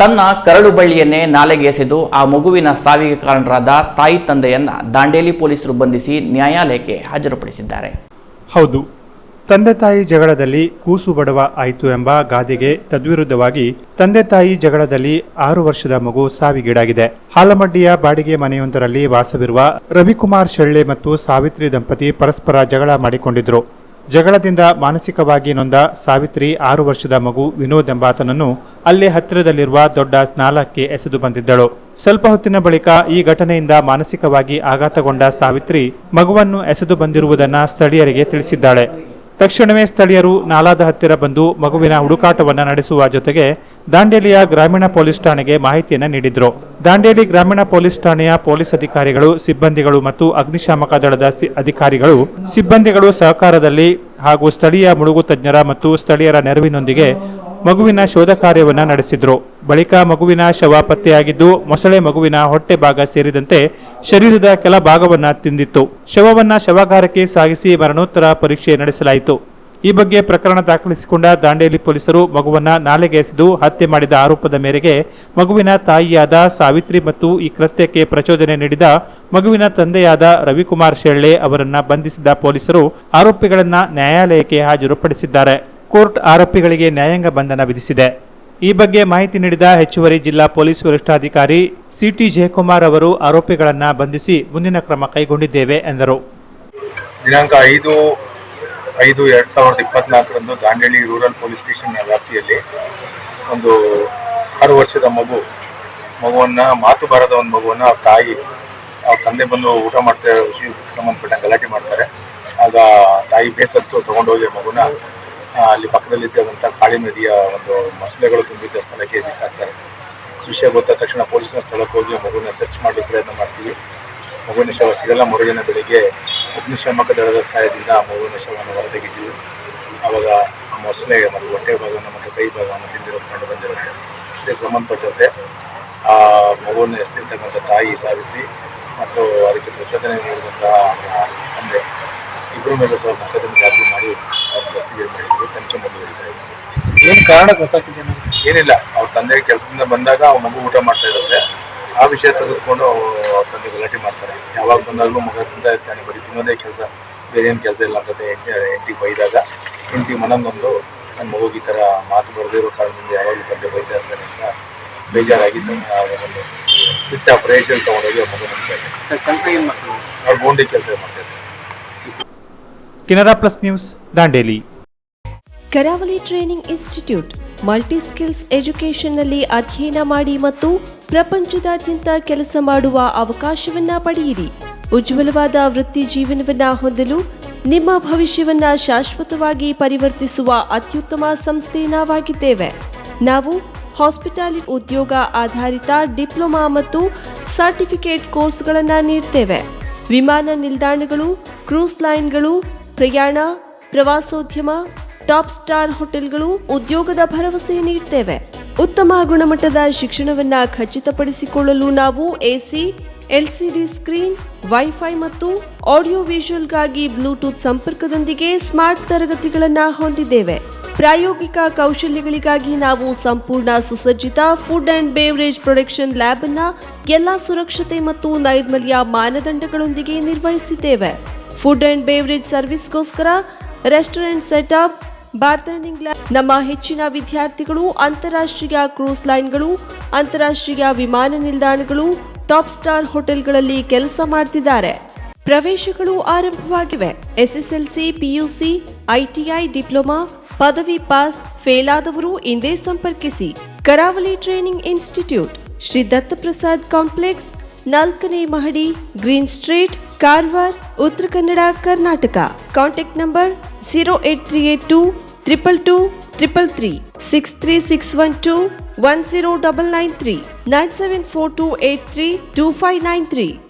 ತನ್ನ ಕರಳು ಬಳ್ಳಿಯನ್ನೇ ನಾಲೆಗೆ ಎಸೆದು ಆ ಮಗುವಿನ ಸಾವಿಗೆ ಕಾರಣರಾದ ತಾಯಿ ತಂದೆಯನ್ನ ದಾಂಡೇಲಿ ಪೊಲೀಸರು ಬಂಧಿಸಿ ನ್ಯಾಯಾಲಯಕ್ಕೆ ಹಾಜರುಪಡಿಸಿದ್ದಾರೆ. ಹೌದು, ತಂದೆ ತಾಯಿ ಜಗಳದಲ್ಲಿ ಕೂಸು ಬಡವ ಆಯಿತು ಎಂಬ ಗಾದೆಗೆ ತದ್ವಿರುದ್ಧವಾಗಿ ತಂದೆ ತಾಯಿ ಜಗಳದಲ್ಲಿ ಆರು ವರ್ಷದ ಮಗು ಸಾವಿಗೀಡಾಗಿದೆ. ಹಾಲಮಡ್ಡಿಯ ಬಾಡಿಗೆ ಮನೆಯೊಂದರಲ್ಲಿ ವಾಸವಿರುವ ರವಿಕುಮಾರ್ ಶೆಳ್ಳೆ ಮತ್ತು ಸಾವಿತ್ರಿ ದಂಪತಿ ಪರಸ್ಪರ ಜಗಳ ಮಾಡಿಕೊಂಡಿದ್ರು. ಜಗಳದಿಂದ ಮಾನಸಿಕವಾಗಿ ನೊಂದ ಸಾವಿತ್ರಿ ಆರು ವರ್ಷದ ಮಗು ವಿನೋದ್ ಎಂಬಾತನನ್ನು ಅಲ್ಲೇ ಹತ್ತಿರದಲ್ಲಿರುವ ದೊಡ್ಡ ಸ್ನಾಲಕ್ಕೆ ಎಸೆದು ಬಂದಿದ್ದಳು. ಸ್ವಲ್ಪ ಹೊತ್ತಿನ ಬಳಿಕ ಈ ಘಟನೆಯಿಂದ ಮಾನಸಿಕವಾಗಿ ಆಘಾತಗೊಂಡ ಸಾವಿತ್ರಿ ಮಗುವನ್ನು ಎಸೆದು ಬಂದಿರುವುದನ್ನು ಸ್ಥಳೀಯರಿಗೆ ತಿಳಿಸಿದ್ದಾಳೆ. ತಕ್ಷಣವೇ ಸ್ಥಳೀಯರು ನಾಲಾದ ಹತ್ತಿರ ಬಂದು ಮಗುವಿನ ಹುಡುಕಾಟವನ್ನು ನಡೆಸುವ ಜೊತೆಗೆ ದಾಂಡೇಲಿಯ ಗ್ರಾಮೀಣ ಪೊಲೀಸ್ ಠಾಣೆಗೆ ಮಾಹಿತಿಯನ್ನು ನೀಡಿದರು. ದಾಂಡೇಲಿ ಗ್ರಾಮೀಣ ಪೊಲೀಸ್ ಠಾಣೆಯ ಪೊಲೀಸ್ ಅಧಿಕಾರಿಗಳು, ಸಿಬ್ಬಂದಿಗಳು ಮತ್ತು ಅಗ್ನಿಶಾಮಕ ದಳದ ಅಧಿಕಾರಿಗಳು ಸಿಬ್ಬಂದಿಗಳು ಸಹಕಾರದಲ್ಲಿ ಹಾಗೂ ಸ್ಥಳೀಯ ಮುಳುಗು ತಜ್ಞರ ಮತ್ತು ಸ್ಥಳೀಯರ ನೆರವಿನೊಂದಿಗೆ ಮಗುವಿನ ಶೋಧ ಕಾರ್ಯವನ್ನು ನಡೆಸಿದರು. ಬಳಿಕ ಮಗುವಿನ ಶವ ಪತ್ತೆಯಾಗಿದ್ದು, ಮೊಸಳೆ ಮಗುವಿನ ಹೊಟ್ಟೆ ಭಾಗ ಸೇರಿದಂತೆ ಶರೀರದ ಕೆಲ ಭಾಗವನ್ನು ತಿಂದಿತ್ತು. ಶವವನ್ನು ಶವಾಗಾರಕ್ಕೆ ಸಾಗಿಸಿ ಮರಣೋತ್ತರ ಪರೀಕ್ಷೆ ನಡೆಸಲಾಯಿತು. ಈ ಬಗ್ಗೆ ಪ್ರಕರಣ ದಾಖಲಿಸಿಕೊಂಡ ದಾಂಡೇಲಿ ಪೊಲೀಸರು ಮಗುವನ್ನ ನಾಲೆಗೆ ಎಸೆದು ಹತ್ಯೆ ಮಾಡಿದ ಆರೋಪದ ಮೇರೆಗೆ ಮಗುವಿನ ತಾಯಿಯಾದ ಸಾವಿತ್ರಿ ಮತ್ತು ಈ ಕೃತ್ಯಕ್ಕೆ ಪ್ರಚೋದನೆ ನೀಡಿದ ಮಗುವಿನ ತಂದೆಯಾದ ರವಿಕುಮಾರ್ ಶೆಳ್ಳೆ ಅವರನ್ನು ಬಂಧಿಸಿದ ಪೊಲೀಸರು ಆರೋಪಿಗಳನ್ನು ನ್ಯಾಯಾಲಯಕ್ಕೆ ಹಾಜರುಪಡಿಸಿದ್ದಾರೆ. ಕೋರ್ಟ್ ಆರೋಪಿಗಳಿಗೆ ನ್ಯಾಯಾಂಗ ಬಂಧನ ವಿಧಿಸಿದೆ. ಈ ಬಗ್ಗೆ ಮಾಹಿತಿ ನೀಡಿದ ಹೆಚ್ಚುವರಿ ಜಿಲ್ಲಾ ಪೊಲೀಸ್ ವರಿಷ್ಠಾಧಿಕಾರಿ ಸಿಟಿ ಜಯಕುಮಾರ್ ಅವರು ಆರೋಪಿಗಳನ್ನು ಬಂಧಿಸಿ ಮುಂದಿನ ಕ್ರಮ ಕೈಗೊಂಡಿದ್ದೇವೆ ಎಂದರು. ದಿನಾಂಕ ಐದು ಐದು ಎರಡು ಸಾವಿರದ ಇಪ್ಪತ್ನಾಲ್ಕರಂದು ದಾಂಡೇಲಿ ರೂರಲ್ ಪೊಲೀಸ್ ಸ್ಟೇಷನ್ ವ್ಯಾಪ್ತಿಯಲ್ಲಿ ಒಂದು ಆರು ವರ್ಷದ ಮಗು, ಮಗುವನ್ನ, ಮಾತು ಬಾರದ ಒಂದು ಮಗುವನ್ನ ಅವ್ರ ತಾಯಿ, ಅವ್ರ ತಂದೆ ಬಂದು ಊಟ ಮಾಡ್ತಾ ಋಷಿ ಸಂಬಂಧಪಟ್ಟ ಗಲಾಟೆ ಮಾಡ್ತಾರೆ. ಆಗ ತಾಯಿ ಬೇಸತ್ತು ತೊಗೊಂಡೋಗಿ ಮಗುನ ಅಲ್ಲಿ ಪಕ್ಕದಲ್ಲಿದ್ದಂಥ ಕಾಳಿ ನದಿಯ ಒಂದು ಮಸಲೆಗಳು ತುಂಬಿದ್ದ ಸ್ಥಳಕ್ಕೆ ಬಿಸಾಕ್ತಾರೆ. ವಿಷಯ ಗೊತ್ತಾದ ತಕ್ಷಣ ಪೊಲೀಸಿನ ಸ್ಥಳಕ್ಕೆ ಹೋಗಿ ಮಗುನ ಸರ್ಚ್ ಮಾಡಲು ಪ್ರಯತ್ನ ಮಾಡ್ತೀವಿ. ಮಗುವಿನ ಶವ ಸಿಗಲ್ಲ, ಮರುದಿನ ಬೆಳಿಗ್ಗೆ ಅಗ್ನಿಶಾಮಕ ದಳದ ಸಹಾಯದಿಂದ ಆ ಮಗುವಿನ ಶವವನ್ನು ಹೊರತೆಗೆದಿದ್ವಿ ಆವಾಗ ಆ ಮೊಸಳೆ ಮತ್ತು ಹೊಟ್ಟೆ ಭಾಗವನ್ನು ಮತ್ತು ಕೈ ಭಾಗವನ್ನು ತಿಂದು ಕಂಡು ಬಂದಿರುತ್ತೆ. ಇದಕ್ಕೆ ಸಂಬಂಧಪಟ್ಟಂತೆ ಆ ಮಗುವನ್ನು ಎಸ್ತಿರ್ತಕ್ಕಂಥ ತಾಯಿ ಸಾವಿತ್ರಿ ಮತ್ತು ಅದಕ್ಕೆ ಪ್ರಚೋದನೆ ನೀಡಿದಂತಹ ತಂದೆ ಇಬ್ಬರ ಮೇಲೆ ಸಹ ಮೊಕದ್ದಮೆ ದಾಖಲು ಮಾಡಿ ಅವ್ರನ್ನ ದಸ್ತಗಿರಿ ಮಾಡಿದ್ರು ತನಿಖೆ ಮುಂದುವರಿತಾ ಇದೆ ಏನು ಕಾರಣ ಗೊತ್ತಾಗ್ತಿದೆ ಏನಿಲ್ಲ. ಅವ್ರ ತಂದೆ ಕೆಲಸದಿಂದ ಬಂದಾಗ ಅವ್ರ ಮಗು ಊಟ ಮಾಡ್ತಾ ಇರುತ್ತೆ. ಆ ವಿಷಯ ತೆಗೆದುಕೊಂಡು ಅವ್ರ ತಂದೆ ಗಲಾಟೆ ಮಾಡ್ತಾರೆ. ಯಾವಾಗ ಬಂದಾಗಲೂ ಮಗ ತಿಂತಾ ಇರ್ತಾನೆ ತಿನ್ನೋದೇ ಕೆಲಸ ಬೇರೆ ಏನು ಕೆಲಸ ಇಲ್ಲ ಅಂತ ಹೆಂಡತಿ ಬೈದಾಗ ಹೆಂಡತಿ ಮನಂದೊಂದು ನನ್ನ ಮಗುಗೆ ಈ ಥರ ಮಾತು ಬರದೇ ಇರೋ ಕಾರಣದಿಂದ ಯಾವಾಗಲೂ ತಂದೆ ಬೈತಾ ಇರ್ತಾನೆ ಅಂತ ಬೇಜಾರಾಗಿದ್ದು ಒಂದು ಬಿಟ್ಟ ಪ್ರೇಷಲ್ ತೊಗೊಂಡೋಗಿ ಅವ್ರ ಮಗು ನಿಮಿಷ ಅವ್ರು ಗೋಂಡಿ ಕೆಲಸ ಮಾಡ್ತಾ ಇದ್ದಾರೆ Canara plus news Dandeli. Karavali training institute multi skills ಎಜುಕೇಷನ್ನಲ್ಲಿ ಅಧ್ಯಯನ ಮಾಡಿ ಮತ್ತು ಪ್ರಪಂಚದಾದ್ಯಂತ ಕೆಲಸ ಮಾಡುವ ಅವಕಾಶವನ್ನ ಪಡೆಯಿರಿ. ಉಜ್ವಲವಾದ ವೃತ್ತಿ ಜೀವನವನ್ನ ಹೊಂದಲು ನಿಮ್ಮ ಭವಿಷ್ಯವನ್ನ ಶಾಶ್ವತವಾಗಿ ಪರಿವರ್ತಿಸುವ ಅತ್ಯುತ್ತಮ ಸಂಸ್ಥೆ ನಾವಾಗಿದ್ದೇವೆ. ನಾವು ಹಾಸ್ಪಿಟಾಲಿ ಉದ್ಯೋಗ ಆಧಾರಿತ ಡಿಪ್ಲೊಮಾ ಮತ್ತು ಸರ್ಟಿಫಿಕೇಟ್ ಕೋರ್ಸ್ಗಳನ್ನು ನೀಡ್ತೇವೆ. ವಿಮಾನ ನಿಲ್ದಾಣಗಳು, ಕ್ರೂಸ್ ಲೈನ್ಗಳು, ಪ್ರಯಾಣ, ಪ್ರವಾಸೋದ್ಯಮ, ಟಾಪ್ ಸ್ಟಾರ್ ಹೋಟೆಲ್ಗಳು ಉದ್ಯೋಗದ ಭರವಸೆ ನೀಡ್ತೇವೆ. ಉತ್ತಮ ಗುಣಮಟ್ಟದ ಶಿಕ್ಷಣವನ್ನ ಖಚಿತಪಡಿಸಿಕೊಳ್ಳಲು ನಾವು ಎಸಿ ಎಲ್ಸಿಡಿ ಸ್ಕ್ರೀನ್, ವೈಫೈ ಮತ್ತು ಆಡಿಯೋ ವಿಷುವಲ್ಗಾಗಿ ಬ್ಲೂಟೂತ್ ಸಂಪರ್ಕದೊಂದಿಗೆ ಸ್ಮಾರ್ಟ್ ತರಗತಿಗಳನ್ನು ಹೊಂದಿದ್ದೇವೆ. ಪ್ರಾಯೋಗಿಕ ಕೌಶಲ್ಯಗಳಿಗಾಗಿ ನಾವು ಸಂಪೂರ್ಣ ಸುಸಜ್ಜಿತ food and beverage production lab ಅನ್ನ ಎಲ್ಲಾ ಸುರಕ್ಷತೆ ಮತ್ತು ನೈರ್ಮಲ್ಯ ಮಾನದಂಡಗಳೊಂದಿಗೆ ನಿರ್ವಹಿಸಿದ್ದೇವೆ. ಫುಡ್ ಅಂಡ್ ಬೇವರೇಜ್ ಸರ್ವಿಸ್ಗೋಸ್ಕರ ರೆಸ್ಟೋರೆಂಟ್ ಸೆಟಪ್ ಬಾರ್ಟೆಂಡಿಂಗ್ ಲ್ಯಾಬ್ ನಮ್ಮ ಹೆಚ್ಚಿನ ವಿದ್ಯಾರ್ಥಿಗಳು, ಅಂತಾರಾಷ್ಟ್ರೀಯ ಕ್ರೂಸ್ ಲೈನ್ಗಳು, ಅಂತಾರಾಷ್ಟ್ರೀಯ ವಿಮಾನ ನಿಲ್ದಾಣಗಳು ಟಾಪ್ ಸ್ಟಾರ್ ಹೋಟೆಲ್ಗಳಲ್ಲಿ ಕೆಲಸ ಮಾಡ್ತಿದ್ದಾರೆ. ಪ್ರವೇಶಗಳು ಆರಂಭವಾಗಿವೆ. ಎಸ್ಎಸ್ಎಲ್ಸಿ, ಪಿಯುಸಿ ಐಟಿಐ ಡಿಪ್ಲೊಮಾ, ಪದವಿ ಪಾಸ್, ಫೇಲ್ ಆದವರು ಇಂದೇ ಸಂಪರ್ಕಿಸಿ. Karavali training institute Shri Dattaprasad complex, ನಾಲ್ಕನೇ ಮಹಡಿ, green street, Karwar, Uttara Kannada, Karnataka. Contact number zero eight three eight two triple two triple three, six three six one two 1099397428325932593